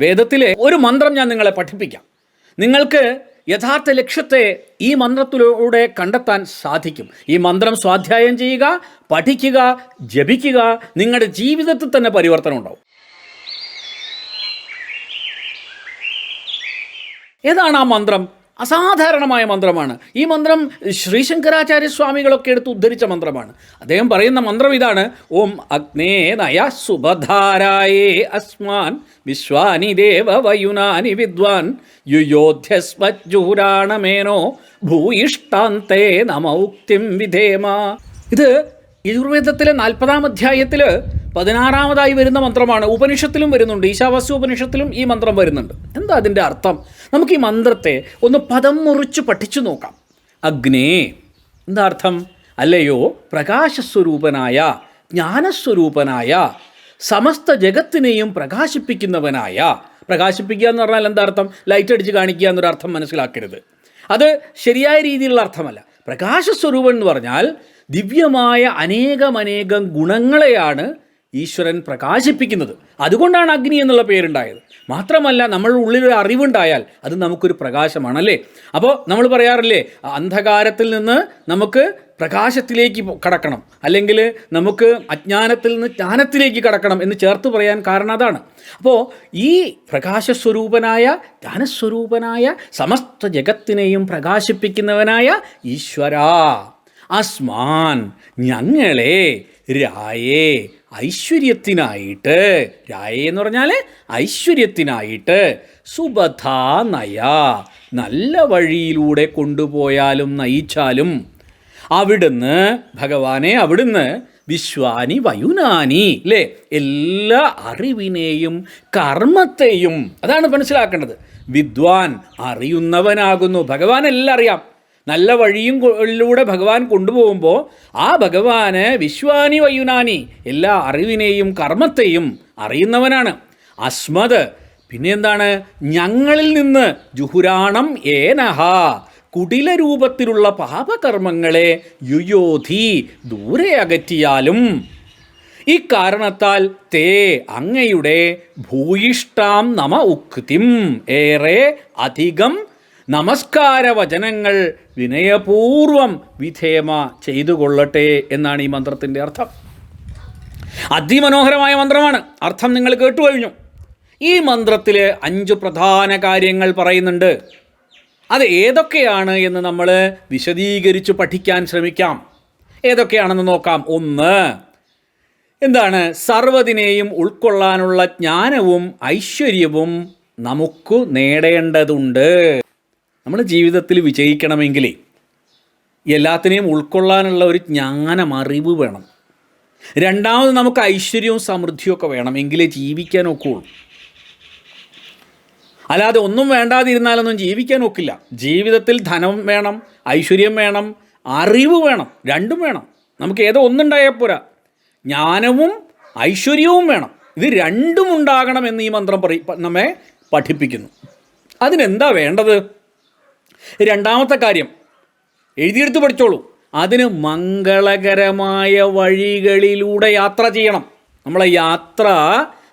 വേദത്തിലെ ഒരു മന്ത്രം ഞാൻ നിങ്ങളെ പഠിപ്പിക്കാം. നിങ്ങൾക്ക് യഥാർത്ഥ ലക്ഷ്യത്തെ ഈ മന്ത്രത്തിലൂടെ കണ്ടെത്താൻ സാധിക്കും. ഈ മന്ത്രം സ്വാധ്യായം ചെയ്യുക പഠിക്കുക ജപിക്കുക നിങ്ങളുടെ ജീവിതത്തിൽ തന്നെ പരിവർത്തനം ഉണ്ടാവും. ഏതാണ് ആ മന്ത്രം? അസാധാരണമായ മന്ത്രമാണ്. ഈ മന്ത്രം ശ്രീശങ്കരാചാര്യ സ്വാമികളൊക്കെ എടുത്ത് ഉദ്ധരിച്ച മന്ത്രമാണ്. അദ്ദേഹം പറയുന്ന മന്ത്രം ഇതാണ് ഓം അഗ്നേ നയ സുഭധാരായേ അസ്മാൻ വിശ്വാനി ദേവ വയുനാനി വിദ്വാൻ യുയോധ്യസ്മജ്ജൂരാണമേനോ ഭൂയിഷ്ടാന്തേ നമൗക്തിം വിധേമ. ഇത് യജുർവേദത്തിലെ നാൽപ്പതാം അധ്യായത്തിൽ പതിനാറാമതായി വരുന്ന മന്ത്രമാണ്. ഉപനിഷത്തിലും വരുന്നുണ്ട്. ഈശാവാസ്യ ഉപനിഷത്തിലും ഈ മന്ത്രം വരുന്നുണ്ട്. എന്താ അതിന്റെ അർത്ഥം? നമുക്ക് ഈ മന്ത്രത്തെ ഒന്ന് പദം മുറിച്ച് പഠിച്ചു നോക്കാം. അഗ്നേ. എന്താ അർത്ഥം? അല്ലയോ പ്രകാശസ്വരൂപനായ ജ്ഞാനസ്വരൂപനായ സമസ്ത ജഗത്തിനെയും പ്രകാശിപ്പിക്കുന്നവനായ. പ്രകാശിപ്പിക്കുക എന്ന് പറഞ്ഞാൽ എന്താ അർത്ഥം? ലൈറ്റ് അടിച്ച് കാണിക്കുക എന്നൊരു അർത്ഥം മനസ്സിലാക്കരുത്. അത് ശരിയായ രീതിയിലുള്ള അർത്ഥമല്ല. പ്രകാശസ്വരൂപൻ എന്ന് പറഞ്ഞാൽ ദിവ്യമായ അനേകമനേകം ഗുണങ്ങളെയാണ് ഈശ്വരൻ പ്രകാശിപ്പിക്കുന്നത്. അതുകൊണ്ടാണ് അഗ്നി എന്നുള്ള പേരുണ്ടായത്. മാത്രമല്ല നമ്മളുടെ ഉള്ളിലൊരു അറിവുണ്ടായാൽ അത് നമുക്കൊരു പ്രകാശമാണല്ലേ? അപ്പോൾ നമ്മൾ പറയാറില്ലേ അന്ധകാരത്തിൽ നിന്ന് നമുക്ക് പ്രകാശത്തിലേക്ക് കടക്കണം. അല്ലെങ്കിൽ നമുക്ക് അജ്ഞാനത്തിൽ നിന്ന് ജ്ഞാനത്തിലേക്ക് കടക്കണം എന്ന് ചേർത്ത് പറയാൻ കാരണം അതാണ്. അപ്പോൾ ഈ പ്രകാശസ്വരൂപനായ ജ്ഞാനസ്വരൂപനായ സമസ്ത ജഗത്തിനെയും പ്രകാശിപ്പിക്കുന്നവനായ ഈശ്വരാ. അസ്മാൻ ഞങ്ങളെ രായേ. ഐശ്വര്യത്തിനായിട്ട് രായ എന്ന് പറഞ്ഞാൽ ഐശ്വര്യത്തിനായിട്ട് സുബധാ നയ. നല്ല വഴിയിലൂടെ കൊണ്ടുപോയാലും നയിച്ചാലും അവിടുന്ന് ഭഗവാനെ അവിടുന്ന് വിശ്വാനി വയുനാനി അല്ലേ എല്ലാ അറിവിനെയും കർമ്മത്തെയും അതാണ് മനസ്സിലാക്കേണ്ടത്. വിദ്വാൻ അറിയുന്നവനാകുന്നു. ഭഗവാൻ എല്ലാം അറിയാം. നല്ല വഴിയും ിലൂടെ ഭഗവാൻ കൊണ്ടുപോകുമ്പോൾ ആ ഭഗവാന് വിശ്വാനി വയുനാനി എല്ലാ അറിവിനെയും കർമ്മത്തെയും അറിയുന്നവനാണ്. അസ്മത് പിന്നെ എന്താണ്? ഞങ്ങളിൽ നിന്ന് ജുഹുരാണം ഏനഹ. കുടില രൂപത്തിലുള്ള പാപകർമ്മങ്ങളെ യുയോധി ദൂരെ അകറ്റിയാലും ഈ കാരണത്താൽ തേ അങ്ങയുടെ ഭൂയിഷ്ടാം നമ ഉക്തിം. ഏറെ അധികം നമസ്കാര വചനങ്ങൾ വിനയപൂർവം വിധേമ ചെയ്തു കൊള്ളട്ടെ എന്നാണ് ഈ മന്ത്രത്തിന്റെ അർത്ഥം. അതിമനോഹരമായ മന്ത്രമാണ്. അർത്ഥം നിങ്ങൾ കേട്ടു കഴിഞ്ഞു ഈ മന്ത്രത്തിൽ അഞ്ച് പ്രധാന കാര്യങ്ങൾ പറയുന്നുണ്ട്. അത് ഏതൊക്കെയാണ് എന്ന് നമ്മൾ വിശദീകരിച്ച് പഠിക്കാൻ ശ്രമിക്കാം. ഏതൊക്കെയാണെന്ന് നോക്കാം. ഒന്ന് എന്താണ്? സർവതിനെയും ഉൾക്കൊള്ളാനുള്ള ജ്ഞാനവും ഐശ്വര്യവും നമുക്ക് നേടേണ്ടതുണ്ട്. നമ്മൾ ജീവിതത്തിൽ വിജയിക്കണമെങ്കിൽ എല്ലാത്തിനെയും ഉൾക്കൊള്ളാനുള്ള ഒരു ജ്ഞാനം അറിവ് വേണം. രണ്ടാമത് നമുക്ക് ഐശ്വര്യവും സമൃദ്ധിയും ഒക്കെ വേണം എങ്കിലേ ജീവിക്കാൻ ഒക്കുള്ളൂ. അല്ലാതെ ഒന്നും വേണ്ടാതിരുന്നാലൊന്നും ജീവിക്കാൻ ഒക്കില്ല. ജീവിതത്തിൽ ധനം വേണം ഐശ്വര്യം വേണം അറിവ് വേണം രണ്ടും വേണം. നമുക്ക് ഏതോ ഒന്നുണ്ടായാൽ പോരാ. ജ്ഞാനവും ഐശ്വര്യവും വേണം. ഇത് രണ്ടും ഉണ്ടാകണം എന്ന് ഈ മന്ത്രം പറ നമ്മെ പഠിപ്പിക്കുന്നു. അതിനെന്താ വേണ്ടത്? രണ്ടാമത്തെ കാര്യം എഴുതിയെടുത്ത് പഠിച്ചോളൂ. അതിന് മംഗളകരമായ വഴികളിലൂടെ യാത്ര ചെയ്യണം. നമ്മളെ യാത്ര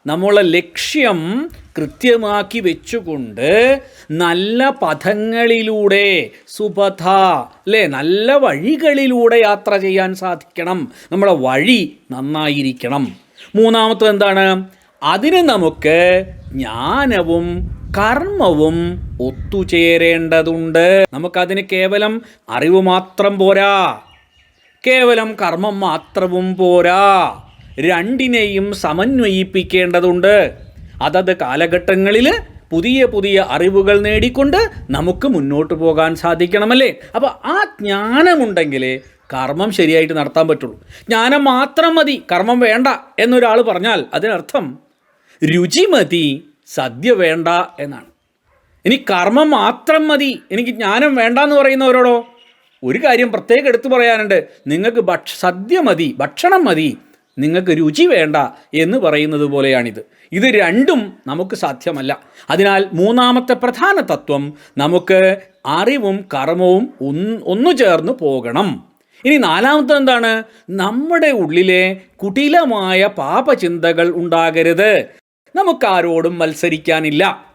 നമ്മളെ ലക്ഷ്യം കൃത്യമാക്കി വെച്ചുകൊണ്ട് നല്ല പഥങ്ങളിലൂടെ സുപഥ അല്ലേ? നല്ല വഴികളിലൂടെ യാത്ര ചെയ്യാൻ സാധിക്കണം. നമ്മളെ വഴി നന്നായിരിക്കണം. മൂന്നാമത്തത് എന്താണ്? അതിന് നമുക്ക് ജ്ഞാനവും കർമ്മവും ഒത്തുചേരേണ്ടതുണ്ട്. നമുക്കതിന് കേവലം അറിവ് മാത്രം പോരാ. കേവലം കർമ്മം മാത്രവും പോരാ. രണ്ടിനെയും സമന്വയിപ്പിക്കേണ്ടതുണ്ട്. അതത് കാലഘട്ടങ്ങളിൽ പുതിയ പുതിയ അറിവുകൾ നേടിക്കൊണ്ട് നമുക്ക് മുന്നോട്ട് പോകാൻ സാധിക്കണമല്ലേ? അപ്പോൾ ആ ജ്ഞാനമുണ്ടെങ്കിൽ കർമ്മം ശരിയായിട്ട് നടത്താൻ പറ്റുള്ളൂ. ജ്ഞാനം മാത്രം മതി. കർമ്മം വേണ്ട എന്നൊരാൾ പറഞ്ഞാൽ അതിനർത്ഥം രുചി മതി സദ്യ വേണ്ട എന്നാണ്. ഇനി കർമ്മം മാത്രം മതി എനിക്ക് ജ്ഞാനം വേണ്ട എന്ന് പറയുന്നവരോടോ? ഒരു കാര്യം പ്രത്യേകം എടുത്തു പറയാനുണ്ട്. നിങ്ങൾക്ക് ഭക്ഷ സദ്യ മതി ഭക്ഷണം മതി നിങ്ങൾക്ക് രുചി വേണ്ട എന്ന് പറയുന്നത് പോലെയാണിത്. ഇത് രണ്ടും നമുക്ക് സാധ്യമല്ല. അതിനാൽ മൂന്നാമത്തെ പ്രധാന തത്വം നമുക്ക് അറിവും കർമ്മവും ഒന്ന് ചേർന്ന് പോകണം. ഇനി നാലാമത്തെ എന്താണ്? നമ്മുടെ ഉള്ളിലെ കുടിലമായ പാപചിന്തകൾ ഉണ്ടാകരുത്. നമുക്ക് ആരോടും മത്സരിക്കാനില്ല.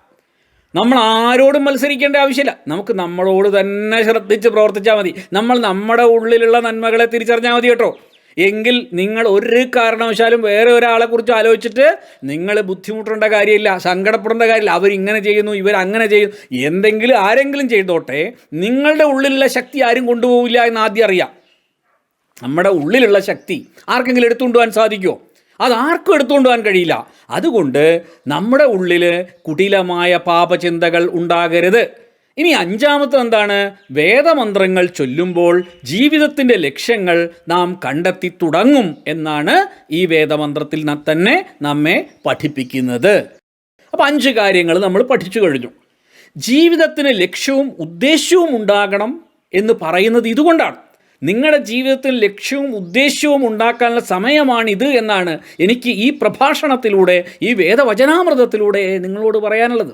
നമ്മൾ ആരോടും മത്സരിക്കേണ്ട ആവശ്യമില്ല. നമുക്ക് നമ്മളോട് തന്നെ ശ്രദ്ധിച്ച് പ്രവർത്തിച്ചാൽ മതി. നമ്മൾ നമ്മുടെ ഉള്ളിലുള്ള നന്മകളെ തിരിച്ചറിഞ്ഞാൽ മതി കേട്ടോ. എങ്കിൽ നിങ്ങൾ ഒരു കാരണവശാലും വേറെ ഒരാളെ കുറിച്ച് ആലോചിച്ചിട്ട് നിങ്ങൾ ബുദ്ധിമുട്ടേണ്ട കാര്യമില്ല സങ്കടപ്പെടേണ്ട കാര്യമില്ല. അവരിങ്ങനെ ചെയ്യുന്നു ഇവർ അങ്ങനെ ചെയ്യുന്നു. എന്തെങ്കിലും ആരെങ്കിലും ചെയ്തോട്ടെ നിങ്ങളുടെ ഉള്ളിലുള്ള ശക്തി ആരും കൊണ്ടുപോകില്ല എന്ന് ആദ്യം അറിയാം. നമ്മുടെ ഉള്ളിലുള്ള ശക്തി ആർക്കെങ്കിലും എടുത്തുകൊണ്ടുപോകാൻ സാധിക്കുമോ അത് ആർക്കും എടുത്തുകൊണ്ട് പോകാൻ കഴിയില്ല. അതുകൊണ്ട് നമ്മുടെ ഉള്ളിൽ കുടിലമായ പാപചിന്തകൾ ഉണ്ടാകരുത്. ഇനി അഞ്ചാമത്തെ എന്താണ്? വേദമന്ത്രങ്ങൾ ചൊല്ലുമ്പോൾ ജീവിതത്തിന്റെ ലക്ഷ്യങ്ങൾ നാം കണ്ടെത്തി തുടങ്ങും എന്നാണ് ഈ വേദമന്ത്രത്തിൽ തന്നെ നമ്മെ പഠിപ്പിക്കുന്നത്. അപ്പോൾ അഞ്ച് കാര്യങ്ങൾ നമ്മൾ പഠിച്ചു കഴിഞ്ഞു. ജീവിതത്തിന് ലക്ഷ്യവും ഉദ്ദേശവും ഉണ്ടാകണം എന്ന് പറയുന്നത് ഇതുകൊണ്ടാണ്. നിങ്ങളുടെ ജീവിതത്തിൽ ലക്ഷ്യവും ഉദ്ദേശ്യവും ഉണ്ടാക്കാനുള്ള സമയമാണിത് എന്നാണ് എനിക്ക് ഈ പ്രഭാഷണത്തിലൂടെ ഈ വേദവചനാമൃതത്തിലൂടെ നിങ്ങളോട് പറയാനുള്ളത്.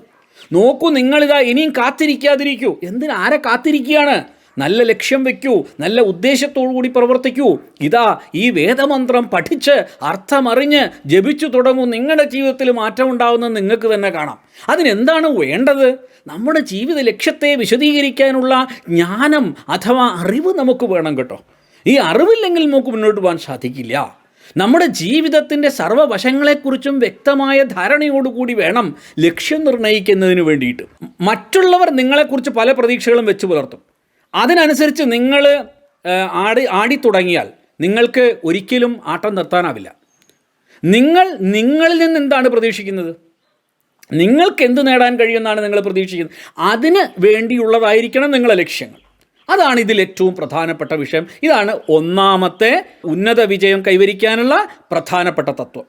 നോക്കൂ നിങ്ങളിതാ ഇനിയും കാത്തിരിക്കാതിരിക്കൂ. എന്തിന് ആരെ കാത്തിരിക്കുകയാണ്? നല്ല ലക്ഷ്യം വയ്ക്കൂ നല്ല ഉദ്ദേശത്തോടു കൂടി പ്രവർത്തിക്കൂ. ഇതാ ഈ വേദമന്ത്രം പഠിച്ച് അർത്ഥമറിഞ്ഞ് ജപിച്ചു തുടങ്ങൂ. നിങ്ങളുടെ ജീവിതത്തിൽ മാറ്റം ഉണ്ടാകുന്നത് നിങ്ങൾക്ക് തന്നെ കാണാം. അതിനെന്താണ് വേണ്ടത്? നമ്മുടെ ജീവിത ലക്ഷ്യത്തെ വിശദീകരിക്കാനുള്ള ജ്ഞാനം അഥവാ അറിവ് നമുക്ക് വേണം കേട്ടോ. ഈ അറിവില്ലെങ്കിൽ നമുക്ക് മുന്നോട്ട് പോകാൻ സാധിക്കില്ല. നമ്മുടെ ജീവിതത്തിന്റെ സർവവശങ്ങളെക്കുറിച്ചും വ്യക്തമായ ധാരണയോടുകൂടി വേണം ലക്ഷ്യം നിർണയിക്കുന്നതിന് വേണ്ടിയിട്ട്. മറ്റുള്ളവർ നിങ്ങളെക്കുറിച്ച് പല പ്രതീക്ഷകളും വെച്ച് പുലർത്തും. അതിനനുസരിച്ച് നിങ്ങൾ ആടി ആടി തുടങ്ങിയാൽ നിങ്ങൾക്ക് ഒരിക്കലും ആട്ടം നിർത്താനാവില്ല. നിങ്ങൾ നിങ്ങളിൽ നിന്ന് എന്താണ് പ്രതീക്ഷിക്കുന്നത്? നിങ്ങൾക്ക് എന്ത് നേടാൻ കഴിയുമെന്നാണ് നിങ്ങൾ പ്രതീക്ഷിക്കുന്നത്? അതിന് വേണ്ടിയുള്ളതായിരിക്കണം നിങ്ങളുടെ ലക്ഷ്യങ്ങൾ. അതാണ് ഇതിൽ ഏറ്റവും പ്രധാനപ്പെട്ട വിഷയം. ഇതാണ് ഒന്നാമത്തെ ഉന്നത വിജയം കൈവരിക്കാനുള്ള പ്രധാനപ്പെട്ട തത്വം.